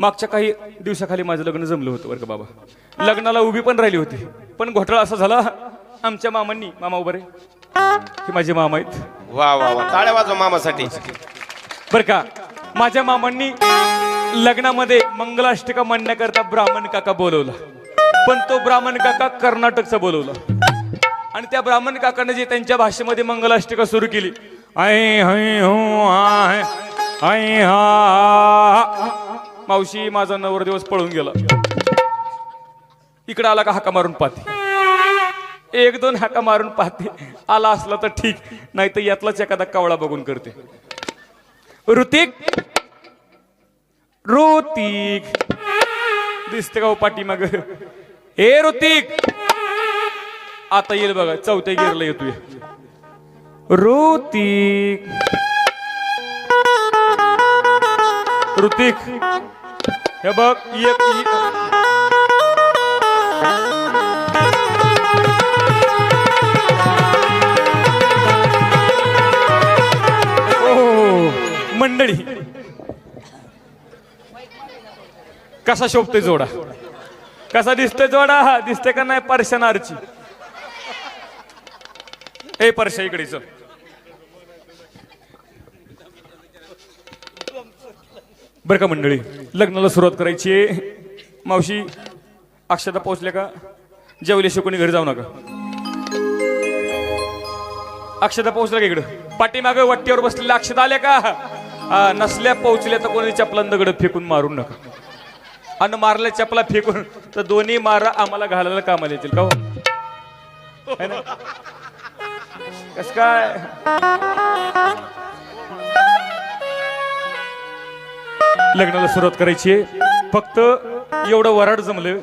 मागच्या काही दिवसाखाली माझं लग्न जमलं होतं बरं का बाबा. लग्नाला उभी पण राहिली होती. पण घोटाळा असा झाला आमच्या मामांनी मामा उभं रे. हे माझे मामा आहेत. वा वा वा. टाळ्या वाजवा मामासाठी. बर का माझ्या मामांनी लग्नामध्ये मंगलाष्टका म्हणण्याकरता ब्राह्मण काका बोलवला. पण तो ब्राह्मण काका कर्नाटकचा बोलवला. आणि त्या ब्राह्मण काकाने जे त्यांच्या भाषेमध्ये मंगलाष्टका सुरू केली आय हय हो आय हा मावशी माझा नवर दिवस पळून गेला. इकडे आला का हाका मारून पाहते. एक दोन हाका मारून पाहते. आला असला तर ठीक नाही तर यातलाच एखादा कावळा बघून करते. ऋतिक! ऋतिक! दिसते का हो पाठीमाग? हे ऋतिक! आता येईल बघा चौथ्या गिरला येतोय. ऋतिक! ऋतिक हे बघ ये मंडळी. कसा शोभतोय जोडा? कसा दिसतोय जोडा? हा दिसतोय का नाही? परशनारची ए परशा इकडे चल. बर का मंडळी लग्नाला सुरुवात करायची आहे. मावशी अक्षता पोहोचल्या का जेवल्याशिवाय कोणी घरी जाऊ नका अक्षता पोहोचल्या का इकडं पाठीमागं वाट्यावर बसलेल्या अक्षता आल्या का हा, नसल्या पोहोचल्या तर कोणी चपला दगड फेकून मारून नका आणि मारल्या चपला फेकून तर दोन्ही मारा आम्हाला घालायला कामाला येतील का हो? है ना? कस काय लग्नाला सुरुवात करायची आहे. फक्त एवढं वराड जमलं.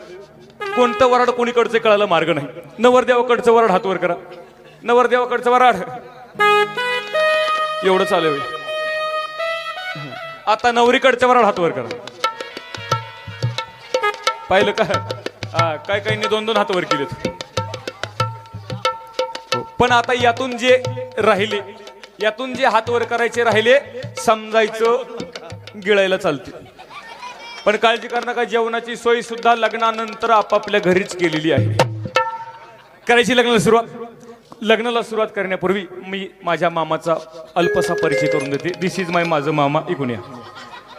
कोणतं वराड कोणीकडचं कळायला मार्ग नाही. नवरदेवाकडचं वराड हातवर करा. नवरदेवाकडचं वराड. एवढं चालू आता नवरीकडचं वराड हातवर करा. पाहिलं का? हा, काय काहींनी दोन दोन हातवर केलेत. पण आता यातून जे राहिले यातून जे हातवर करायचे राहिले समजायचं गिळायला चालते. पण काळजी करू नका जेवणाची सोय सुद्धा लग्नानंतर आपापल्या घरीच केलेली आहे. करायची लग्नाला सुरुवात? लग्नाला सुरुवात करण्यापूर्वी मी माझ्या मामाचा अल्पसा परिचय करून देते. दिस इज माय माझं मामा इकून या.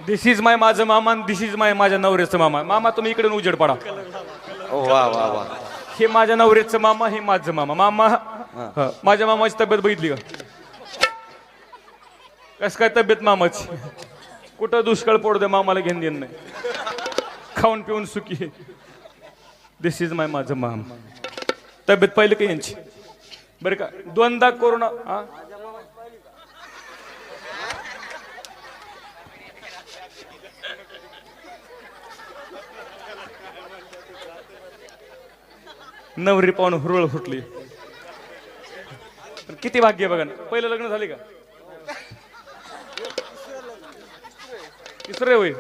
दिस इज माय माझं मामा दिस इज माय माझ्या नवऱ्याचं मामा. मामा तुम्ही इकडे उजेड पडा. वा वा वा. हे माझ्या नवऱ्याचं मामा हे माझं मामा. मामा माझ्या मामाची तब्येत बघितली का? कस काय तब्येत मामाची? कुठं दुष्काळ पडू दे मामाला घेऊन देणं नाही. खाऊन पिऊन सुखी. दिस इज माय माझं माम. तब्येत पाहिलं का यांची? बरं का? दोनदा कोरोना हा? नवरी पाहून हुरळ फुटली. किती भाग्य आहे बघा ना. पहिलं लग्न झाले का? तिसरे होय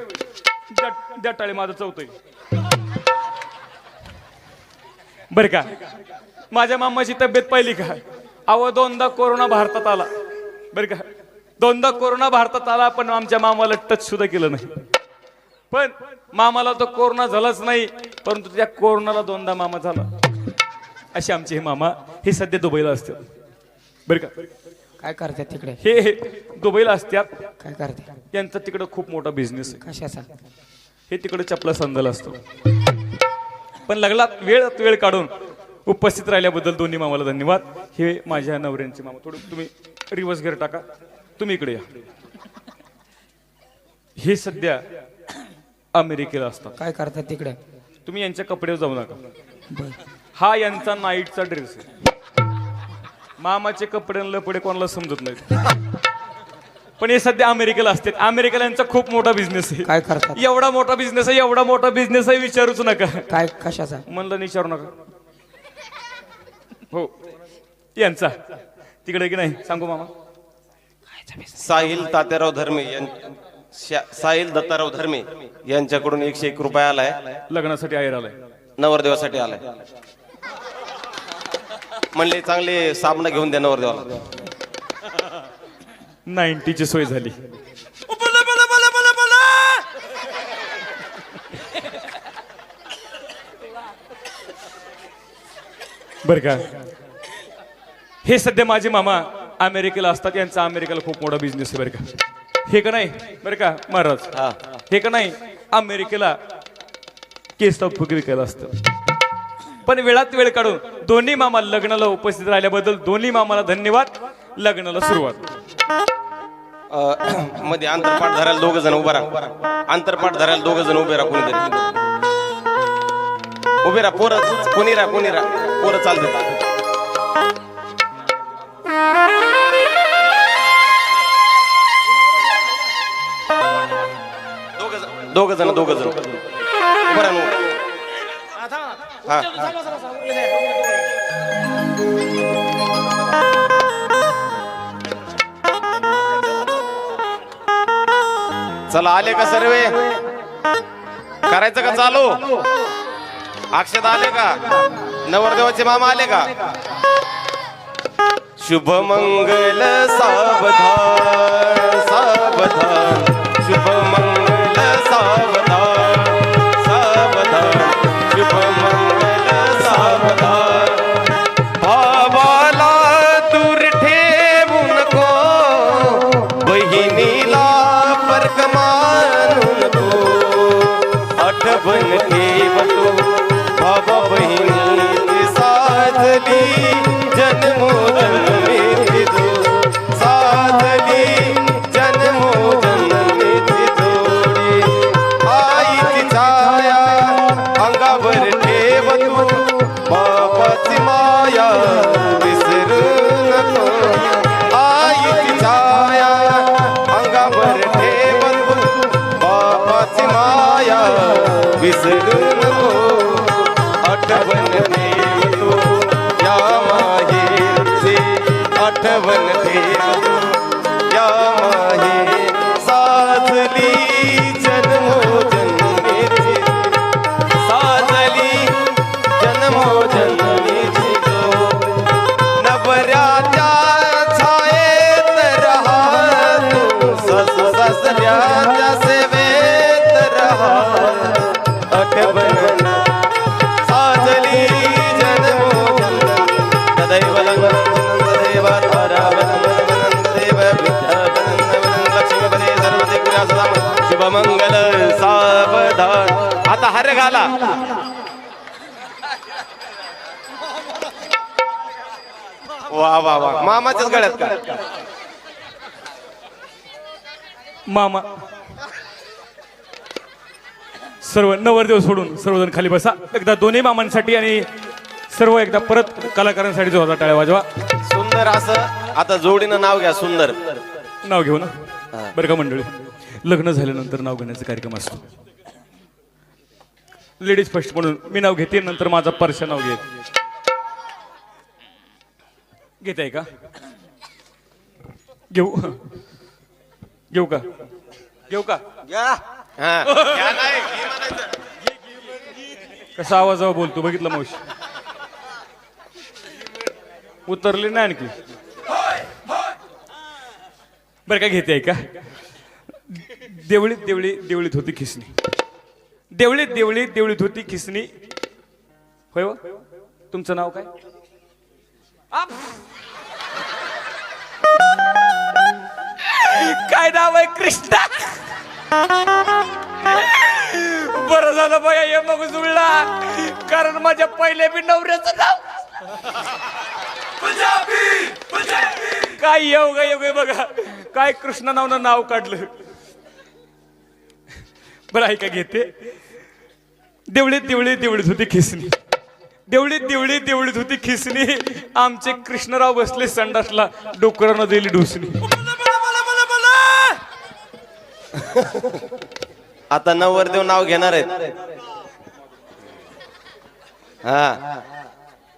द्या द्या टाळे माझं चौथं. बर का? माझ्या मामाची तब्येत पाहिली का? अव दोनदा कोरोना भारतात आला. बर का? दोनदा कोरोना भारतात आला पण आमच्या मामाला टच सुद्धा केलं नाही. पण मामाला तो कोरोना झालाच नाही परंतु त्या कोरोनाला दोनदा मामा झाला. असे आमचे हे मामा हे सध्या दुबईला असतात. बरं का? काय करते तिकडे? हे हे दुबईला असतात. काय करते? यांचा तिकडं खूप मोठा बिझनेस आहे. कशाचा? हे तिकडे चपला संदल असतो. पण लग्नात वेळात वेळ काढून उपस्थित राहिल्याबद्दल दोन्ही मामाला धन्यवाद. हे माझ्या नवऱ्यांचे मामा. थोडं तुम्ही रिवर्स घेर टाका. तुम्ही इकडे या. हे सध्या अमेरिकेला असतात. काय करतात तिकडे? तुम्ही यांच्या कपड्यावर जाऊ नका. हा यांचा नाईटचा ड्रेस आहे. मामाचे कपडे लपडे कोणाला समजत नाहीत. पण हे सध्या अमेरिकेला असतात. अमेरिकेला यांचा खूप मोठा बिझनेस आहे. काय करतात? एवढा मोठा बिझनेस आहे एवढा मोठा बिझनेस आहे विचारूच नका. काय कशाचा? म्हणलं विचारू नका. हो. यांचा. तिकडे की नाही? सांगू मामा. साहिल तात्याराव धर्मे यां- शा- साहिल दत्ताराव धर्मे यांच्याकडून एकशे एक रुपया आलाय. लग्नासाठी आहेर आलाय. नवरदेवासाठी आलाय. म्हणले चांगले साबण घेऊन द्या नवरदेवाला. नाईन्टीची सोय झाली. बर का? हे सध्या माझे मामा अमेरिकेला असतात यांचा अमेरिकेला खूप मोठा बिझनेस आहे बरं का? हे का नाही? बरं का महाराज? हे. का नाही? अमेरिकेला केस फुगे विकायला असतं. पण वेळात वेळ काढून दोन्ही मामा लग्नाला उपस्थित राहिल्याबद्दल दोन्ही मामाला धन्यवाद लग्नाला सुरुवात. मध्ये आंतरपाठ धरायला दोघ जण उभा राहा. आंतरपाठ धरायला दोघ जण उभे राहा कोणीतरी. उभे राहा पोरं कोणी राहा कोणी राहा. पोरं चालते दोघ जण दोघ जण उभं राहा हा. चला आले का सर्वे? करायचं का चालू? अक्षत आले का? नवरदेवाचे मामा आले का? शुभ मंगल सावधान सावधान. कमा ससऱ्याच्या सेवेत रहा। आठवण साजली लक्ष्मीपदे सर्वते सदा शुभमंगल सावधान। आता हर घाला। वा वा वा। मामाच्याच गळ्यात का? मामा. सर्व नवरदेव सोडून सर्वजण खाली बसा. एकदा दोन्ही मामांसाठी आणि सर्व एकदा परत कलाकारांसाठी जो होता टाळ्या वाजवा. सुंदर असं. आता जोडीनं नाव घ्या सुंदर. नाव घेऊ ना? बरं का मंडळी? लग्न झाल्यानंतर नाव घेण्याचा कार्यक्रम असतो. लेडीज फर्स्ट म्हणून मी नाव घेते नंतर माझा परशा नाव घेत घेत आहे का? घेऊ. घेऊ का घेऊ का हा. कसा आवाज बोलतो बघितलं मावशी? उतरले नाही आणखी. बरं काय घेते का देवळीत देवळी देवळीत होती खिसणी. देवळीत देवळीत देवळीत होती खिसणी. होय व? तुमचं नाव काय? काय नाव आहे? कृष्णा. बरं झालं बाया ये मग जुळला. कारण माझ्या पहिल्या बी नवऱ्याचं नाव. काय येऊ ग येऊ बघा. काय कृष्ण नावनं नाव काढलं. बरं ऐका घेते. देवळीत देवळीत देवळीत होती खिसणी. देवळीत देवळीत देवळीत होती खिसणी. आमचे कृष्णराव बसले संडासला. डोकरानं दिली डुसणी. आता नवरदेव नाव घेणार आहेत. हा.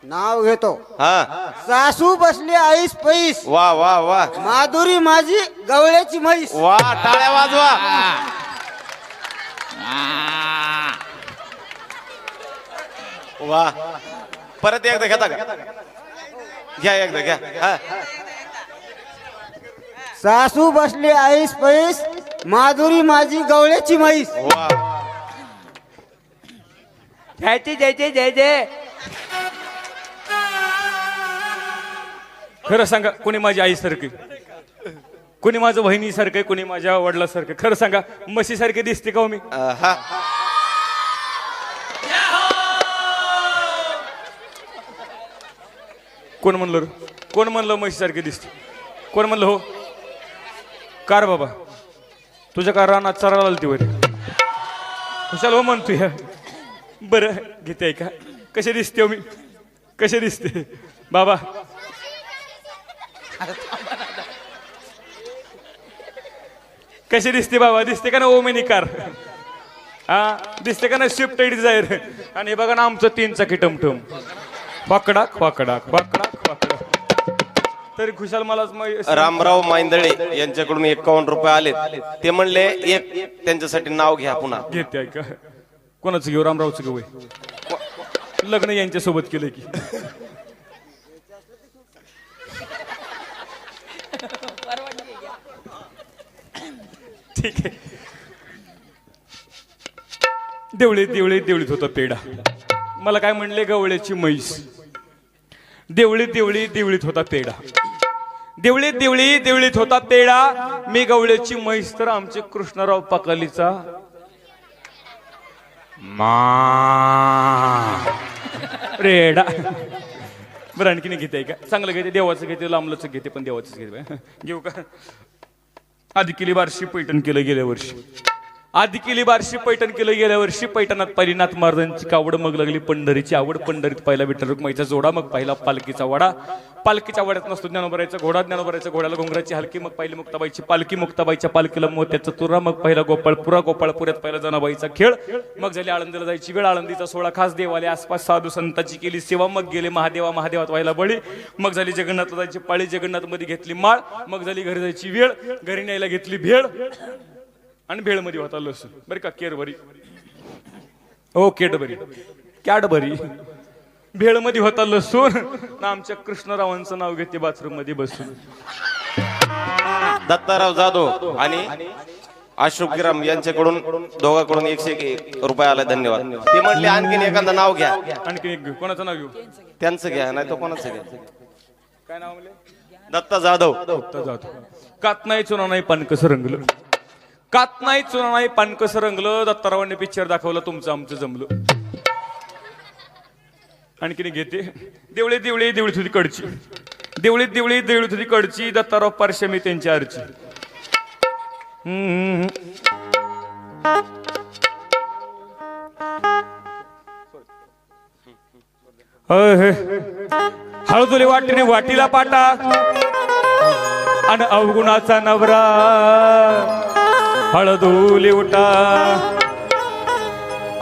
नाव घेतो. हा. सासू बसली आईस पैस. वा वा वा. माधुरी माझी गवळ्याची म्हैस. वा टाळ्या वाजवा. वा. परत एकदा घेता का? घ्या एकदा घ्या. हा. सासू बसली आईस पैस. माधुरी माझी गवळ्याची म्हैस. वा. जयचे जयचे जय जय खरं सांगा कोणी माझी आईसारखे कोणी माझं बहिणीसारखं कोणी माझ्या वडिलासारखं खरं सांगा म्हशीसारखे दिसते का हो मी. कोण म्हणलं रे? कोण म्हणलं म्हशीसारखे दिसते? कोण म्हणलं हो? कार बाबा. तुझ्या कार रानात चरायला आलती वर? कुशाल हो ह्या बरं घेते का कसे दिसते हो मी? कसे दिसते? बाबा. कशी दिसते बाबा? दिसते का ना ओमेनी कार? हा? दिसते का ना स्विफ्ट डिझायर? आणि बघा ना आमचं तीन चाकी टमटम. पकडाक पकडाक पकडाक पकडाक तरी खुशाल मला रामराव मांदळे यांच्याकडून एकावन्न रुपये आले ते म्हणले एक त्यांच्यासाठी नाव घ्या पुन्हा. घेते ऐका. कोणाचं घेऊ? रामरावचं घेऊ? लग्न यांच्या सोबत केलं की. ठीक आहे. देवळे देवळे देवळीत होता पेढा. मला काय म्हणले? गवळ्याची म्हैस. देवळी देवळी देवळीत होता पेढा. देवळी देवळी देवळीत होता तेडा मी गवळ्याची म्हैस तर आमचे कृष्णराव पाकालीचा. मा. रेडा. बरं आणखीन घेते का? चांगलं घेते. देवाचं घेते लांबलंच घेते पण देवाचंच घेते घेऊ का? आधी केली बारशी पैठण केलं गेल्या वर्षी. आधी केली बारशी पैठण केलं गेल्या वर्षी पैठणात पहिली नाथ महाराजांची कावड मग लागली पंढरीची आवड. पंढरीत पहिला विठ्ठल रुक्माईचा जोडा मग पहिला पालखीचा वडा. पालखीच्या वड्यात नसतो ज्ञानोबरायचा घोडा. ज्ञानोबरायचा घोड्याला घोंगराची हलकी मग पहिली मुक्ताबाईची पालखी. मुक्ताबाईच्या पालखीला मोत्याचा तुरा मग पहिला गोपाळपुरा. गोपाळपुऱ्यात पहिला जनाबाईचा खेळ. मग झाली आळंदीला जायची वेळ. आळंदीचा सोळा खास देवाले आसपास साधू संतांची केली सेवा. मग गेले महादेवा महादेवात व्हायला बळी. मग झाली जगन्नाथला जायची पाळी. जगन्नाथमध्ये घेतली माळ. मग झाली घरी जायची वेळ. घरी न्यायला घेतली भेळ. आणि भेळमध्ये होता लसूण. बरं का केरभरी. हो केटभरी. कॅडबरी भेळमध्ये होता लसूण. ना आमच्या कृष्णरावांचं नाव घेते बाथरूममध्ये बसून. दत्ताराव जाधव आणि अशोक गिराम यांच्याकडून दोघांकडून एकशे एक रुपये आला धन्यवाद. ते म्हणले आणखीन एखादं नाव घ्या. आणखी एक घेऊ कोणाचं नाव घेऊ? त्यांचं घ्या नाही तो कोणाचं घ्या. काय नाव म्हणले दत्ता जाधव. आता जातो कात नाही चुना नाही पानकस रंगलं. कात नाही चुना नाही पानकस रंगलं दत्तारावांनी पिक्चर दाखवलं तुमचं आमचं जमलं. आणखीन घेते. देवळे देवळे देवळी तुझी कडची. देवळी देवळी देवळी तुझी कडची दत्ताराव पारशमी त्यांची आरची. होय, हळदुले वाटीने वाटीला पाटा. आणि अवगुणाचा नवरा. हळदूली उठा.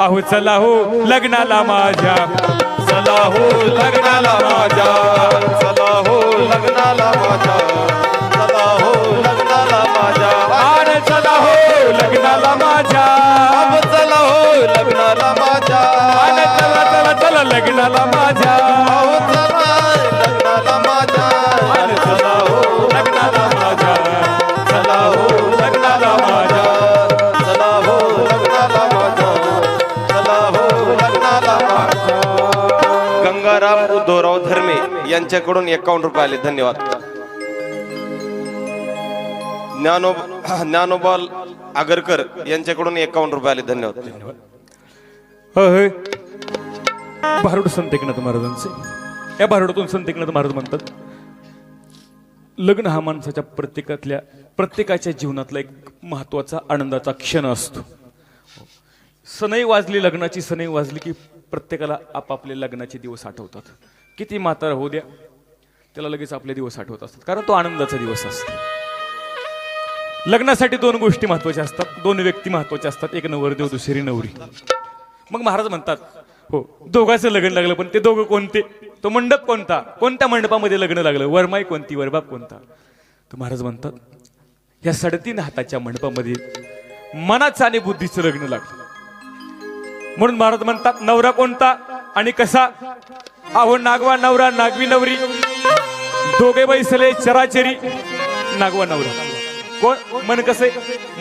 आहो चला हो लग्नाला माझ्या. चला हो लग्नाला माझ्या. चला हो लग्नाला माझ्या. चला हो लग्नाला माझ्या. आणि चला हो लग्नाला माझ्या. चला हो लग्नाला माझ्या. चला चला चला लग्नाला माझ्या. तुकाराम उद्धवराव धर्मे यांच्याकडून एकावन्न रुपये आले. धन्यवाद. ज्ञानो ज्ञानोबाल आगरकर यांच्याकडून एकावन्न रुपये आले. धन्यवाद. होय होय भारुड संत एकनाथ महाराजांचे. या भारुडातून संत एकनाथ महाराज म्हणतात लग्न हा माणसाच्या प्रत्येकातल्या प्रत्येकाच्या जीवनातला एक महत्त्वाचा आनंदाचा क्षण असतो. सनई वाजली लग्नाची सनई वाजली की प्रत्येकाला आपापले लग्नाचे दिवस आठवतात. किती म्हातारा होऊ द्या त्याला लगेच आपले दिवस आठवत असतात. कारण तो आनंदाचा दिवस असतो. लग्नासाठी दोन गोष्टी महत्त्वाच्या असतात. दोन व्यक्ती महत्त्वाच्या असतात. एक नवरदेव दुसरी नवरी. मग महाराज म्हणतात हो दोघांचं लग्न लागलं पण ते दोघं कोणते? तो मंडप कोणता? कोणत्या मंडपामध्ये लग्न लागलं? वरमाई कोणती? वरबाप कोणता? तर महाराज म्हणतात या साडेतीन हाताच्या मंडपामध्ये मनाचं आणि बुद्धीचं लग्न लागलं. म्हणून महाराज म्हणतात नवरा कोणता आणि कसा? अहो नागवा नवरा नागवी नवरी. दोघे बैसले चराचरी नागवा नवरा. कोण? मन कसे?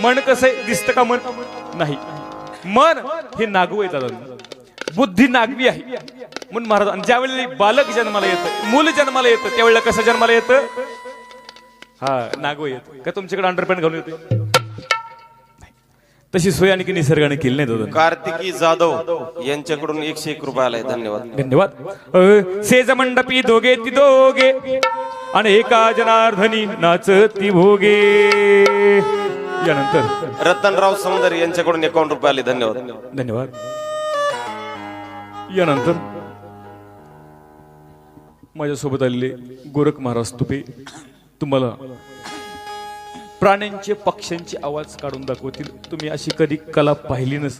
मन कसे? दिसतं का मन? नाही. मन हे नागू येतात बुद्धी नागवी आहे. म्हणून महाराज ज्यावेळी ज्यावेळेला बालक जन्माला येतं मूल जन्माला येतं त्यावेळेला कसं जन्माला येतं? हा नागो येत. का तुमच्याकडे अंडरपॅन्ट घालून येते तशी सोय आणखी निसर्गाने केली नाही दादा कार्तिकी जाधव यांच्याकडून एकशे एक रुपये आलाय धन्यवाद. धन्यवाद. अ, सेज मंडपी दोघे ती दोघे आणि एका जनार्दनी नाचती भोगे. यानंतर. रतनराव सौंदर्य यांच्याकडून एकावन्न रुपये आले. धन्यवाद. धन्यवाद. यानंतर. माझ्यासोबत आलेले गोरख महाराज तुपे तुम्हाला प्राण्यांचे पक्ष्यांचे आवाज काढून दाखवतील. तुम्ही अशी कधी कला पाहिली नस